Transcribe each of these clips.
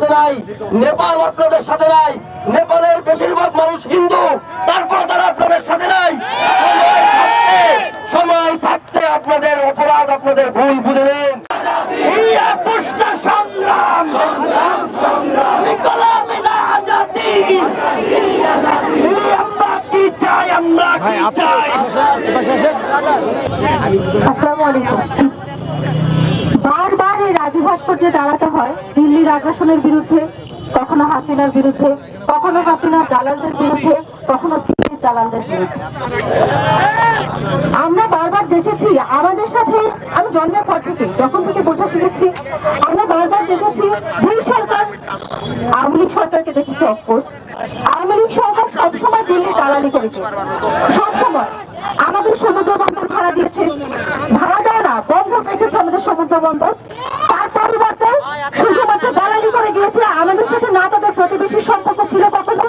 সাথে নাই নেপাল আপনাদের সাথে নাই নেপালের বেশিরভাগ মানুষ হিন্দু তারপরে তারা আপনাদের সাথে নাই। সময় থাকতে সময় থাকতে আপনাদের অপরাধ আপনাদের ভুল বুঝে নিন। সংগ্রাম আসসালামু আলাইকুম। রাজু ভাস্কর্যে দাঁড়াতে হয়। দিল্লির আগ্রাসনের বিরুদ্ধে, কখনো হাসিনার বিরুদ্ধে, কখনো হাসিনার দালালদের বিরুদ্ধে, কখনো দিল্লির দালালদের বিরুদ্ধে। আমরা বারবার দেখেছি, আমাদের সাথে, আমি জন্মের পর থেকে, যখন থেকে বোঝা শিখেছি, আমরা বারবার দেখেছি যেই সরকার, আওয়ামী লীগ সরকারকে দেখেছি অফকোর্স আওয়ামী লীগ সরকার সবসময় দিল্লি দালালি করে সবসময়। আমাদের সমুদ্র বন্দর ভাড়া দিয়েছে। ভাড়া দেওয়া না, বন্ধক রেখেছে আমাদের সমুদ্র বন্দর তার পরিবর্তে শুধুমাত্র দালালি করে গিয়েছে আমাদের সাথে না তাদের প্রতিবেশীর সম্পর্ক ছিল কখনো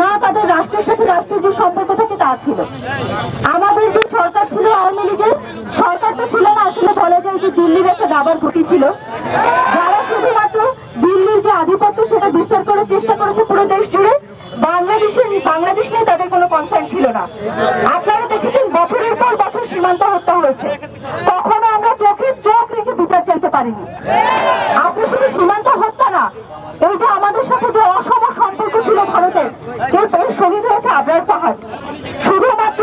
না তাদের রাষ্ট্রের সাথে রাষ্ট্রের যে সম্পর্ক থাকে তা ছিল আমাদের যে সরকার ছিল আওয়ামী লীগের সরকার তো ছিল না আসলে বলা যায় যে দিল্লির একটা দাবার ঘুটি ছিল। যারা শুধুমাত্র দিল্লির যে আধিপত্য সেটা বিস্তার করার চেষ্টা করেছে পুরো দেশ জুড়ে, বাংলাদেশের বাংলাদেশ নিয়ে তাদের কোনো কনসার্ন ছিল না। আপনারা দেখেছেন, বছরের পর বছর সীমান্ত হত্যা হয়েছে। কখনো আমরা চোখে চোখ রেখে বিচার চাইতে পারিনি। আপনি শুধু সীমান্ত হত্যা না এই যে আমাদের সাথে যে অসম সম্পর্ক ছিল ভারতের এর শহীদ হয়েছে আবরার পাহাড় শুধুমাত্র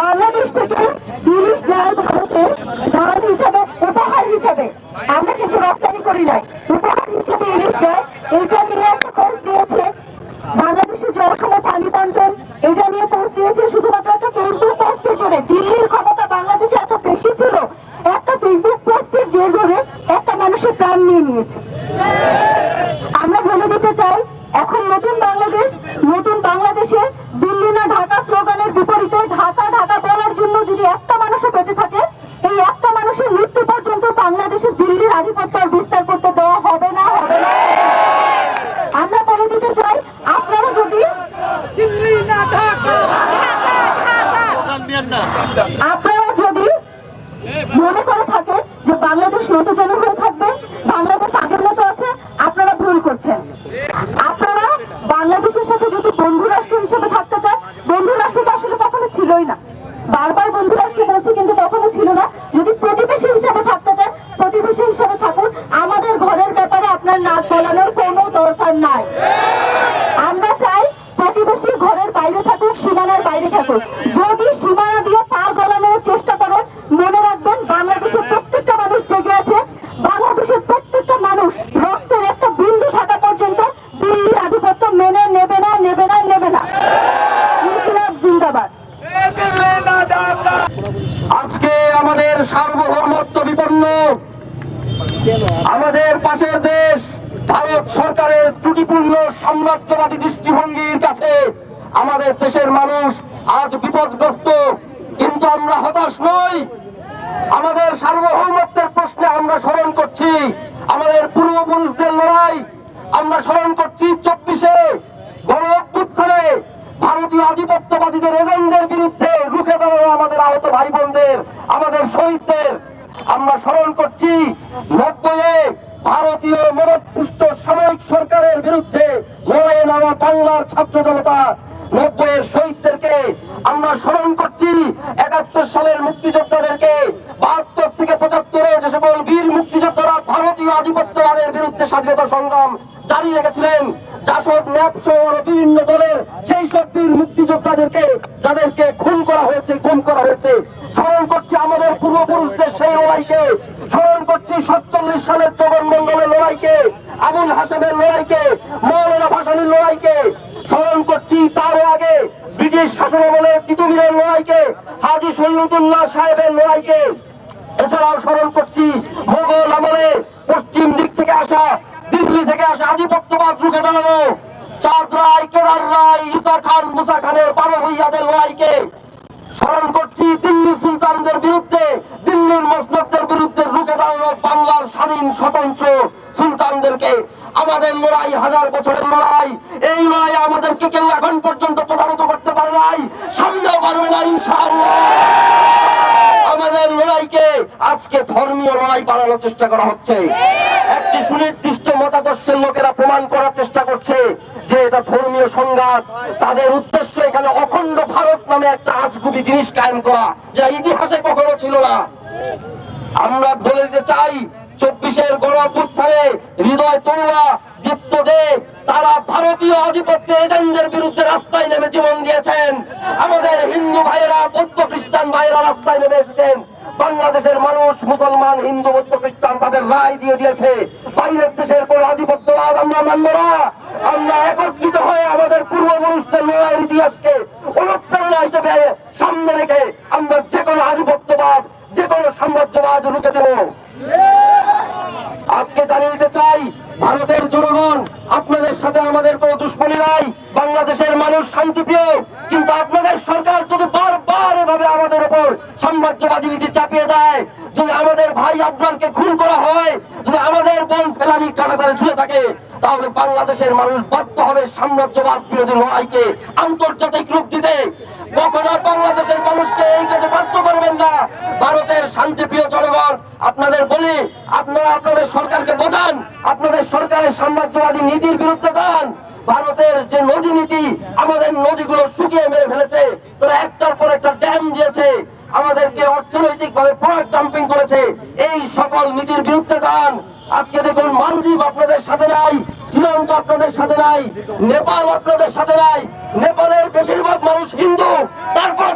বাংলাদেশ থেকে ইলিশ যায় ভারতে ধান হিসাবে উপহার হিসাবে আমরা কিন্তু রপ্তানি করি নাই উপহার হিসাবে ইলিশ যায় নিয়ে একটা কোর্স দিয়েছে। বাংলাদেশের অসম পানি বন্টন, এটা নিয়ে পোস্ট দিয়েছে শুধুমাত্র একটা ফেসবুক পোস্টের জন্য। দিল্লির ক্ষমতা বাংলাদেশে এত বেশি ছিল, একটা ফেসবুক পোস্টের জের ধরে একটা মানুষের প্রাণ নিয়ে নিয়েছে। আমরা বলে দিতে চাই, এখন নতুন বাংলাদেশ নতুন বাংলাদেশে দিল্লি না ঢাকা স্লোগানের বিপরীতে ঢাকা ঢাকা বলার জন্য যদি একটা মানুষও বেঁচে থাকে এই একটা মানুষের মৃত্যু পর্যন্ত বাংলাদেশে দিল্লির আধিপত্য আর বিস্তার করতে দেওয়া হবে না হবে না আমরা বলে দিতে চাই আপনারা যদি আপনারা। যদি মনে করে থাকেন যে বাংলাদেশ নতুন হয়ে থাকবে, বাংলাদেশ আগের মতো আছে, আপনারা ভুল করছেন। আপনারা বাংলাদেশের সাথে যদি বন্ধু রাষ্ট্র হিসেবে থাকতে চান, বন্ধু রাষ্ট্র তো আসলে কখনো ছিলই না। বারবার বন্ধু রাষ্ট্র বলছি, কিন্তু কখনো ছিল না। যদি প্রতিবেশী হিসেবে থাকতে চান, প্রতিবেশী হিসেবে থাকুন। আমাদের ঘরের ব্যাপারে আপনার নাক গলানোর কোনো দরকার নাই। প্রতিবেশী ঘরের বাইরে থাকুক সীমানার বাইরে থাকুক যদি সীমানা দিয়ে পা গলানোর চেষ্টা করেন, মনে রাখবেন বাংলাদেশের প্রত্যেকটা মানুষ জেগে আছে। বাংলাদেশের প্রত্যেকটা মানুষ রক্তের একটা বিন্দু থাকা পর্যন্ত দিল্লির আধিপত্য মেনে নেবে না নেবে না নেবে না। আজকে আমাদের সার্বভৌমত্ব বিপন্ন, আমাদের পাশের দেশ ভারত সরকারের ত্রুটিপূর্ণ সাম্রাজ্যবাদী দৃষ্টিভঙ্গির কাছে আমাদের দেশের মানুষ আজ বিপদগ্রস্ত। কিন্তু আমরা হতাশ নই। আমাদের সার্বভৌমত্বের প্রশ্নে আমরা স্মরণ করছি। আমাদের পূর্বপুরুষদের লড়াই আমরা স্মরণ করছি চব্বিশে গণ অভ্যুত্থানে ভারতীয় আধিপত্যবাদীদের এজেন্টের বিরুদ্ধে রুখে দাঁড়ানো আমাদের আহত ভাই বোনদের আমাদের শহীদদের। আমরা স্মরণ করছি নব্বইয়ে ভারতীয় সাময়িক সরকারের বিরুদ্ধে লড়াইয়ে নামা বাংলার ছাত্র জনতা নব্বইয়ের শহীদদেরকে আমরা স্মরণ করছি। একাত্তর সালের মুক্তিযোদ্ধাদেরকে বাহাত্তর থেকে পঁচাত্তরে যে সকল বীর মুক্তিযোদ্ধারা ভারতীয় আধিপত্যবাদের বিরুদ্ধে স্বাধীনতা সংগ্রাম জারি রেখেছিলেন জাসদ ন্যাপসহ বিভিন্ন দলের সেই সব বীর মুক্তিযোদ্ধাদেরকে যাদেরকে খুন করা হয়েছে, গুম করা হয়েছে। স্মরণ করছি আমাদের পূর্বপুরুষদের সেই লড়াইকে স্মরণ করছি সাতচল্লিশ সালের জগন মন্ডলের লড়াইকে, আবুল হাসেমের লড়াইকে মৌলানা ভাসানির লড়াইকে। স্মরণ করছি তারও আগে ব্রিটিশ শাসনামলের তিতুমিরের লড়াইকে, হাজি সৈয়দুল্লাহ সাহেবের লড়াইকে। এছাড়াও স্মরণ করছি মোগল আমলে পশ্চিম দিক থেকে আসা, দিল্লি থেকে আসা আধিপত্যবাদ রুখে দাঁড়ানো চাঁদ রায় কেদার রায় ইসা খান, মুসা খানের বারো ভৈয়াদের লড়াইকে। স্মরণ করছি দিল্লি সুলতানদের বিরুদ্ধে, দিল্লির মসনদদের বিরুদ্ধে রুখে দাঁড়ানো বাংলার স্বাধীন স্বতন্ত্র সুলতানদেরকে। আমাদের লড়াই, হাজার বছরের লড়াই, এই লড়াই আমাদেরকে কেউ এখন পর্যন্ত প্রধানত করতে পারে নাই, সামনেও পারবে না, ইনশাআল্লাহ। আমাদের লড়াইকে আজকে ধর্মীয় লড়াই বানানোর চেষ্টা করা হচ্ছে। একটি সুনির্দিষ্ট মতাদর্শের লোকেরা প্রমাণ করার চেষ্টা করছে। যে এটা ধর্মীয় সংঘাত, তাদের উদ্দেশ্য এখানে অখণ্ড ভারত নামে একটা আজগুবি জিনিস কায়েম করা, যা ইতিহাসে কখনো ছিল না। আমরা বলে দিতে চাই, চব্বিশের গণঅভ্যুত্থানে হৃদয় তরুণা দীপ্ত দে, তারা ভারতীয় আধিপত্যের এজেন্টদের বিরুদ্ধে রাস্তায় নেমে জীবন দিয়েছেন। আমাদের হিন্দু ভাইয়েরা, বৌদ্ধ খ্রিস্টান ভাইয়েরা রাস্তায় নেমে এসেছেন। বাংলাদেশের মানুষ, মুসলমান, হিন্দু, বৌদ্ধ, খ্রিস্টান তাদের রায় দিয়ে দিয়েছে। বাইরের দেশের কোন আধিপত্যবাদ আমরা মানব না। আমরা একত্রিত হয়ে আমাদের পূর্বপুরুষদের লড়াইয়ের ইতিহাসকে অনুপ্রেরণা হিসেবে সামনে রেখে আমরা যে কোনো আধিপত্যবাদ যে কোনো সাম্রাজ্যবাদ রুখে দেব। আজকে জানিয়ে দিতে চাই, ভারতের জনগণ, আপনাদের সাথে আমাদের কোনো দুশ্মনী নাই, বাংলাদেশের মানুষ শান্তিপ্রিয় কিন্তু আপনাদের সরকার যদি বারবার এভাবে আমাদের উপর সাম্রাজ্যবাদী নীতি চাপিয়ে দেয়, যদি আমাদের ভাই আফরানকে খুন করা হয়, যদি আমাদের বোন ফেলানি কাটাতারে ঝুলে থাকে, তাহলে বাংলাদেশের মানুষ বাধ্য হবে সাম্রাজ্যবাদ বিরোধী লড়াইকে আন্তর্জাতিক রূপ দিতে। কখনো বাংলাদেশের মানুষকে এই কাজে বাধ্য করবেন না। ভারতের শান্তিপ্রিয় জনগণ, আপনাদের বলি, আপনারা আপনাদের সরকারকে বোঝান, আপনাদের সরকারের সাম্রাজ্যবাদী নীতির বিরুদ্ধে দান ভারতের যে নদী নীতি, আমাদের নদীগুলো শুকিয়ে মেরে ফেলেছে। তারা একটার পর একটা ড্যাম দিয়েছে। আমাদেরকে অর্থনৈতিক ভাবে প্রোডাক্ট ডাম্পিং করেছে। এই সকল নীতির বিরুদ্ধে দান আজকে দেখুন মালদ্বীপ আপনাদের সাথে নাই। শ্রীলঙ্কা আপনাদের সাথে নাই নেপাল আপনাদের সাথে নাই নেপালের বেশিরভাগ মানুষ হিন্দু তারপরে